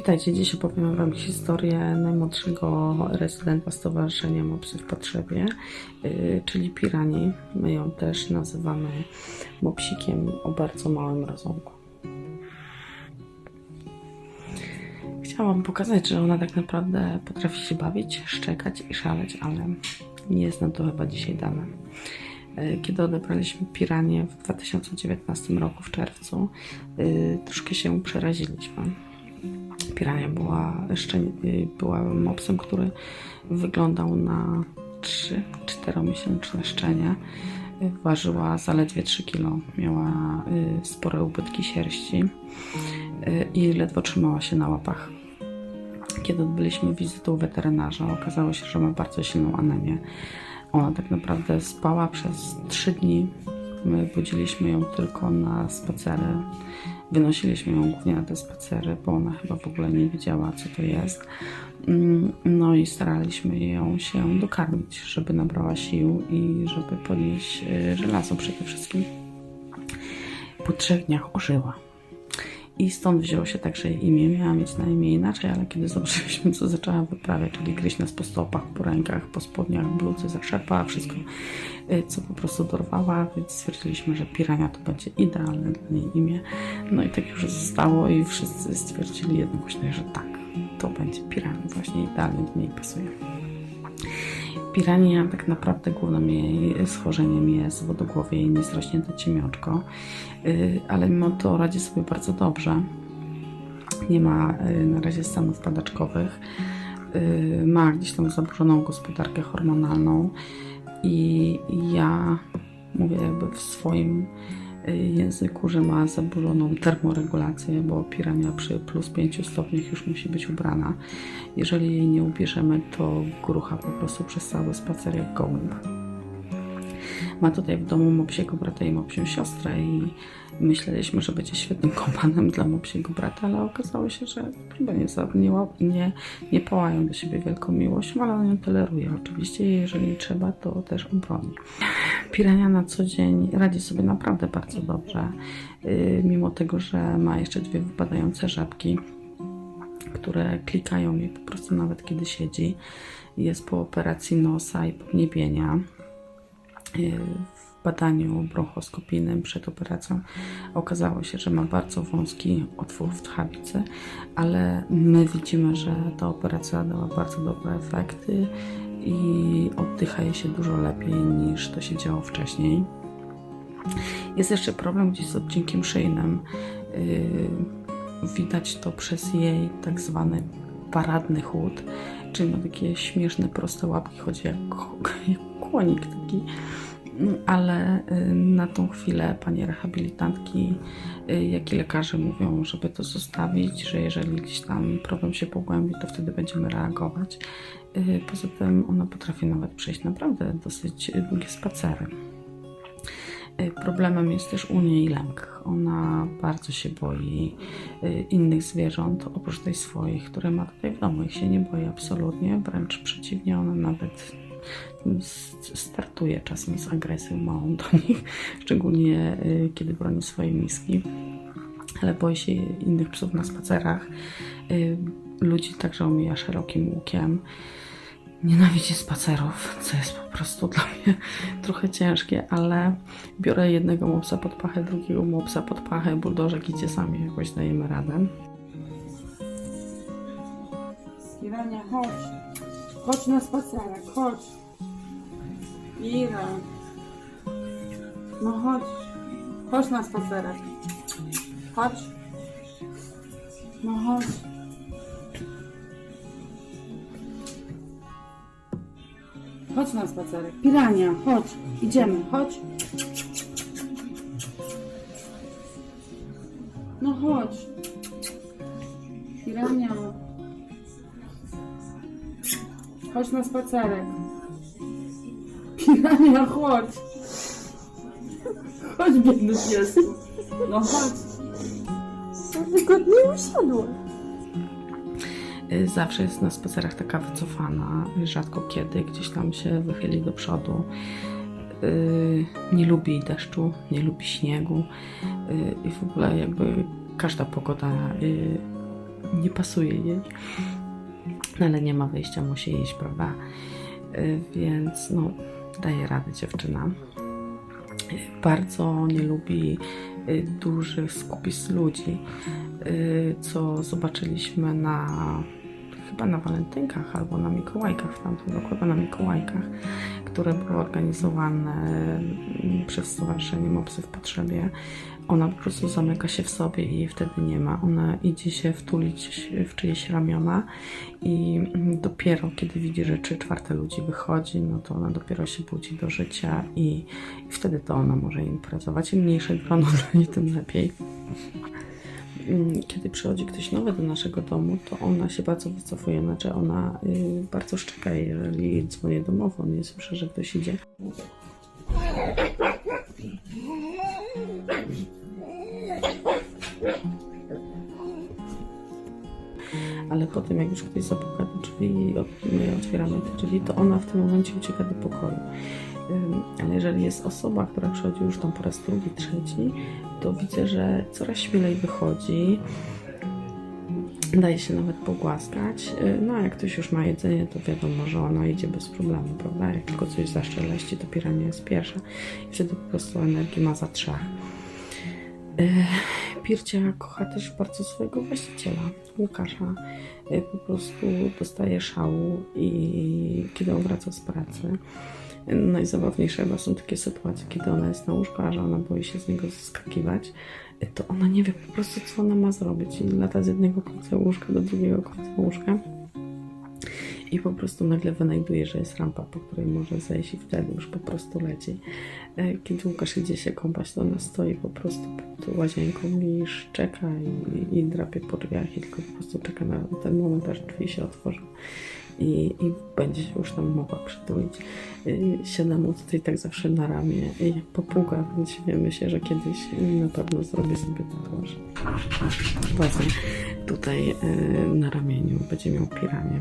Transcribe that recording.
Witajcie, dziś opowiem Wam historię najmłodszego rezydenta Stowarzyszenia Mopsy w Potrzebie, yy, czyli Pirani. My ją też nazywamy mopsikiem o bardzo małym rozumku. Chciałam pokazać, że ona tak naprawdę potrafi się bawić, szczekać i szaleć, ale nie jest nam to chyba dzisiaj dane. Yy, Kiedy odebraliśmy Piranię w 2019 roku w czerwcu, yy, troszkę się przeraziliśmy. Pirania była, szczeni- była mopsem, który wyglądał na 3-4 miesięczne szczenie. Ważyła zaledwie 3 kg. Miała y, spore ubytki sierści y, i ledwo trzymała się na łapach. Kiedy odbyliśmy wizytę u weterynarza, okazało się, że ma bardzo silną anemię. Ona tak naprawdę spała przez 3 dni. My budziliśmy ją tylko na spacery. Wynosiliśmy ją głównie na te spacery, bo ona chyba w ogóle nie wiedziała, co to jest. Mm, No i staraliśmy ją się dokarmić, żeby nabrała sił i żeby podnieść y, żelazo przede wszystkim. Po trzech dniach ożyła. I stąd wzięło się także jej imię. Miała mieć na imię inaczej, ale kiedy zobaczyliśmy, co zaczęła wyprawiać, czyli gryźć nas po stopach, po rękach, po spodniach, bluzy, zatrzepała wszystko, co po prostu dorwała, więc stwierdziliśmy, że pirania to będzie idealne dla niej imię. No i tak już zostało i wszyscy stwierdzili jednogłośnie, że tak, to będzie pirania, właśnie idealnie do niej pasuje. Pirania tak naprawdę głównym jej schorzeniem jest wodogłowie i niezrośnięte ciemiączko, y, ale mimo to radzi sobie bardzo dobrze. Nie ma y, na razie stanów padaczkowych. Y, Ma gdzieś tam zaburzoną gospodarkę hormonalną i ja mówię jakby w swoim y, języku, że ma zaburzoną termoregulację, bo pirania przy plus 5 stopniach już musi być ubrana. Jeżeli jej nie ubierzemy, to grucha po prostu przez cały spacer jak gołąb. Ma tutaj w domu mopsiego brata i mopsią siostrę i myśleliśmy, że będzie świetnym kompanem dla mopsiego brata, ale okazało się, że chyba nie, nie, nie pałają do siebie wielką miłością, ale on ją toleruje oczywiście i jeżeli trzeba, to też obroni. Pirania na co dzień radzi sobie naprawdę bardzo dobrze, yy, mimo tego, że ma jeszcze dwie wypadające żabki, które klikają jej po prostu nawet kiedy siedzi. Jest po operacji nosa i podniebienia. Yy, W badaniu bronchoskopijnym przed operacją okazało się, że ma bardzo wąski otwór w tchawicy, ale my widzimy, że ta operacja dała bardzo dobre efekty i oddycha jej się dużo lepiej niż to się działo wcześniej. Jest jeszcze problem gdzieś z odcinkiem szyjnym. Yy, widać to przez jej tak zwany paradny chód, czyli ma takie śmieszne, proste łapki, chodzi jak, jak kłonik taki. Mm, Ale y, na tą chwilę panie rehabilitantki, y, jak i lekarze mówią, żeby to zostawić, że jeżeli gdzieś tam problem się pogłębi, to wtedy będziemy reagować. Y, Poza tym ona potrafi nawet przejść naprawdę dosyć długie spacery. Problemem jest też u niej lęk. Ona bardzo się boi innych zwierząt, oprócz tej swoich, które ma tutaj w domu. Ich się nie boi absolutnie, wręcz przeciwnie, ona nawet startuje czasem z agresją małą do nich, szczególnie y, kiedy broni swoje miski. Ale boi się innych psów na spacerach. Y, Ludzi także omija szerokim łukiem. Nienawidzi spacerów, co jest po prostu dla mnie trochę ciężkie, ale biorę jednego mopsa pod pachę, drugiego mopsa pod pachę, buldożek idzie sami, jakoś dajemy radę. Irania, chodź. Chodź na spacerek, chodź. Ira. No chodź. Chodź na spacerek. Chodź. No chodź. Chodź na spacerek. Pirania, chodź. Idziemy, chodź. No chodź. Pirania. Chodź na spacerek. Pirania, chodź. Chodź, biedny piesku. No chodź. Wygodnie usiadła. Y, Zawsze jest na spacerach taka wycofana, rzadko kiedy gdzieś tam się wychyli do przodu. Y, Nie lubi deszczu, nie lubi śniegu y, i w ogóle jakby każda pogoda nie pasuje jej. No ale nie ma wyjścia, musi iść, prawda? Y, Więc no, daje radę dziewczyna. Bardzo nie lubi y, dużych skupisk ludzi, y, co zobaczyliśmy na chyba na walentynkach albo na Mikołajkach w tamtym roku, chyba na Mikołajkach, które były organizowane mm, przez Stowarzyszenie Mopsy w Potrzebie. Ona po prostu zamyka się w sobie i wtedy nie ma. Ona idzie się wtulić w czyjeś ramiona i dopiero kiedy widzi, że trzy czwarte ludzi wychodzi, no to ona dopiero się budzi do życia i, i wtedy to ona może imprezować. Im mniejsze grono dla niej, tym lepiej. Kiedy przychodzi ktoś nowy do naszego domu, to ona się bardzo wycofuje, znaczy ona y, bardzo szczeka, jeżeli dzwonię domowo, nie słyszę, że ktoś idzie. Ale potem, jak już ktoś zapuka do drzwi i my otwieramy te drzwi, to ona w tym momencie ucieka do pokoju. Ale jeżeli jest osoba, która przychodzi już tam po raz drugi, trzeci, to widzę, że coraz śmielej wychodzi. Daje się nawet pogłaskać. Yy, No a jak ktoś już ma jedzenie, to wiadomo, że ona idzie bez problemu, prawda? Jak tylko coś zaszczeleści, to pirania jest pierwsza. I wtedy po prostu energii ma za trzech. Pircia kocha też bardzo swojego właściciela, Łukasza. Yy, Po prostu dostaje szału i kiedy on wraca z pracy. Najzabawniejsze chyba są takie sytuacje, kiedy ona jest na łóżku, a że ona boi się z niego zeskakiwać, to ona nie wie po prostu, co ona ma zrobić. I lata z jednego końca łóżka do drugiego końca łóżka. I po prostu nagle wynajduje, że jest rampa, po której może zejść i wtedy już po prostu leci. E, Kiedy Łukasz idzie się kąpać, to ona stoi po prostu pod łazienką i szczeka i, i drapie po drzwiach i tylko po prostu czeka na ten moment, aż drzwi się otworzą i, i będzie się już tam mogła przytulić. Y, Siada mu tutaj tak zawsze na ramię, jak papuga, więc wiemy się, że kiedyś na pewno zrobię sobie tatuaż. Właśnie tutaj y, na ramieniu będzie miał piranie.